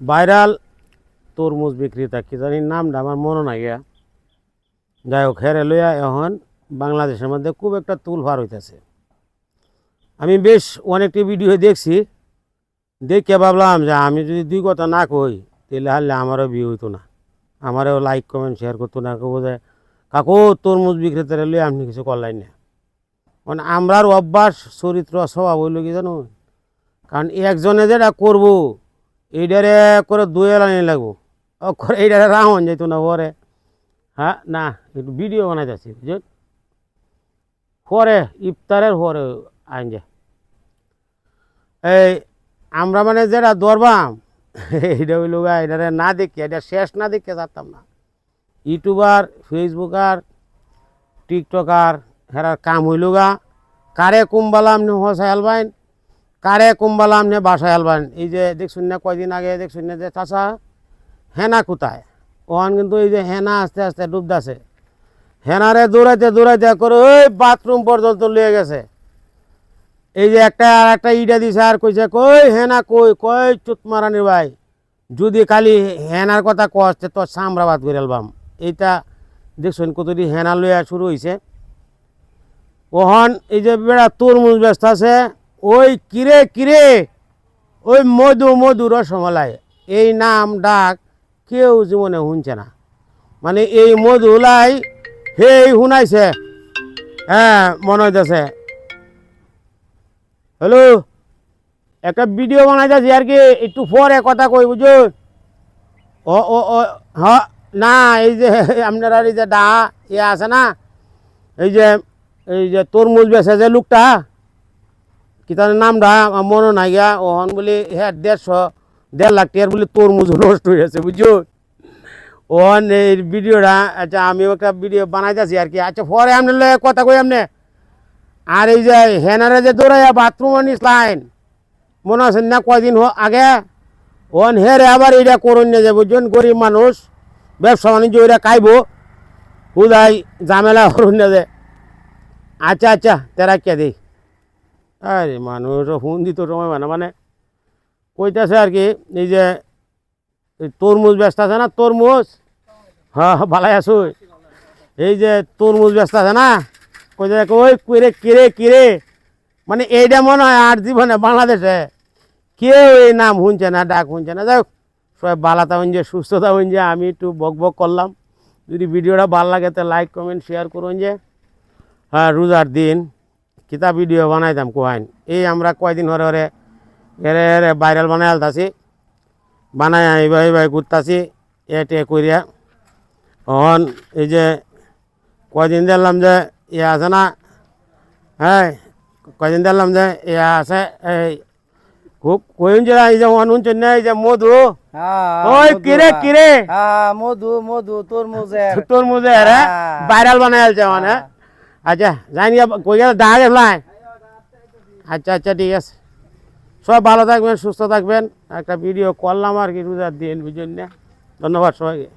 Viral তরমুজ বিক্রেতা কি জানি নামটা আমার মনে নাই গিয়া। যাই হোক, হেরে লইয়া এখন বাংলাদেশের মধ্যে খুব একটা তুল ভার হইতেছে। আমি বেশ অনেকটি ভিডিও দেখছি দেখে ভাবলাম যে আমি যদি দুই কথা না কই, তাহলে হারলে আমারও বিয়ে হইতো না। আমারও লাইক কমেন্ট শেয়ার করতো না। কেউ যে, কাকু, তরমুজ বিক্রেতারা লইয়া আপনি কিছু করলেন না। মানে আমরার অভ্যাস, চরিত্র, স্বভাব হইল কি জানো? কারণ একজনে যেটা করব এইটারে করে দুই এলানি লাগবো। ও করে এইটারে রাহন যেত না ওরে। হ্যাঁ না, একটু ভিডিও বানাই যাচ্ছি বুঝলেন পরে, ইফতারের পরে আইন যায় এই, আমরা মানে যেটা দরবাম এইটা হইল এটারে না দেখি এটা শেষ না দেখে যাতাম না। ইউটিউবার, ফেসবুকার, টিকটকার, হেরার কাম হইল গা কারে কুম্বালাম নে হসাই আলবাইন কারে কুম্বালাম নে বাসায় আলবাইন এই যে দেখছুন না কয়দিন আগে দেখছুন না যে চাষা হেনা কোথায়? ওখান কিন্তু এই যে হেনা আস্তে আস্তে ডুবদাছে হেনারে দৌড়াইতে দৌড়াইতে করে ওই বাথরুম পর্যন্ত লিয়ে গেছে। এই যে একটা আর একটা ইটা দিছে আর কইছে, কই হেনা কই? কই চুত মারানি ভাই? যদি খালি হেনার কথা কষ্ট তো সামরাবাদ করে আলবাম। এইটা দেখছেন কতটি হেনা লইয়া শুরু হয়েছে ওহন এই যে বেড়া তরমুজ ব্যস্ত আছে। ওই কিরে কিরে? ওই মধু মধু রসমলাই। এই নাম, ডাক কেউ জীবনে শুনছে না। মানে এই মধুলাই হেই শুনাইছে। হ্যাঁ মনে হইতেছে। হ্যালো? একটা ভিডিও বানাইতেছি আর কি, একটু পরে কথা কই, বুঝুন? ও ও ও, হ, না, এই যে আপনারা এই যে ডা ইয়ে আছে না? এই যে এই যে তরমুজ বেছে যে লোকটা কি তার নামটা মনে নাই গিয়া ওহন বলি হ্যাঁ দেড়শো, দেড় লাখ টাকার বলি তরমুজ নষ্ট হয়ে আছে বুঝুন ওহন এই ভিডিওটা আচ্ছা আমি একটা ভিডিও বানাইতেছি আর কি। আচ্ছা পরে লগে কথা কই আপনি আর এই যে হেনারে যে দৌড়াইয়া বাথরুম আনিস লাইন, মনে আছে না কয়দিন আগে? ওন হেরে আবার এইটা করুন নিয়ে যাব বুঝছেন গরিব মানুষ, ব্যবসা বাণিজ্য ওইটা খাইব হুদাই, ঝামেলা করুন নিয়ে যায় আচ্ছা আচ্ছা তেরা কে দিই। আরে মানুষ ফোন দিত সময় মানে মানে কইতাছে আর কি এই যে তরমুজ ব্যস্ত আছে না তরমুজ? হ্যাঁ ভালাই আছো। এই যে তরমুজ ব্যস্ত আছে না কইতে ওই কিরে কিরে কিরে? মানে এইটা মনে হয় আর জীবনে বাংলাদেশে কেউ এই নাম শুনছে না ডাক শুনছে না। যাই হোক, সবাই বালাতা হইন যে সুস্থতা হইন যে আমি একটু বক বক করলাম। যদি ভিডিওটা ভালো লাগে তো লাইক কমেন্ট শেয়ার করুন যে। হ্যাঁ রোজার দিন কিতা ভিডিও বানাইতাম কোহাইন এই আমরা কয়দিন হরে হরে এরে এরে ভাইরাল বানাই আলতাছি বানাই এইবার এইবার ঘুরতাছি এটে করিয়া অহন এই যে কয়দিন দেখলাম যে ইয়ে আছে না হ্যাঁ কয়দিন দেখলাম যে ইয়ে আছে এই খুব কইন যে এই যে অনুঞ্চন এই যে মধু হ্যাঁ, ওই কিরে হ্যাঁ। কিরে হ্যাঁ, মধু মধু তোর মধ্যে রে হ্যাঁ। ভাইরাল বানাই আলছে মানে। আচ্ছা জানি কই গেলে? দাঁড়ে গেলাই আচ্ছা আচ্ছা ঠিক আছে। সব ভালো থাকবেন, সুস্থ থাকবেন। একটা ভিডিও করলাম আর কি রোজার দিন বুঝলেন না ধন্যবাদ সবাইকে।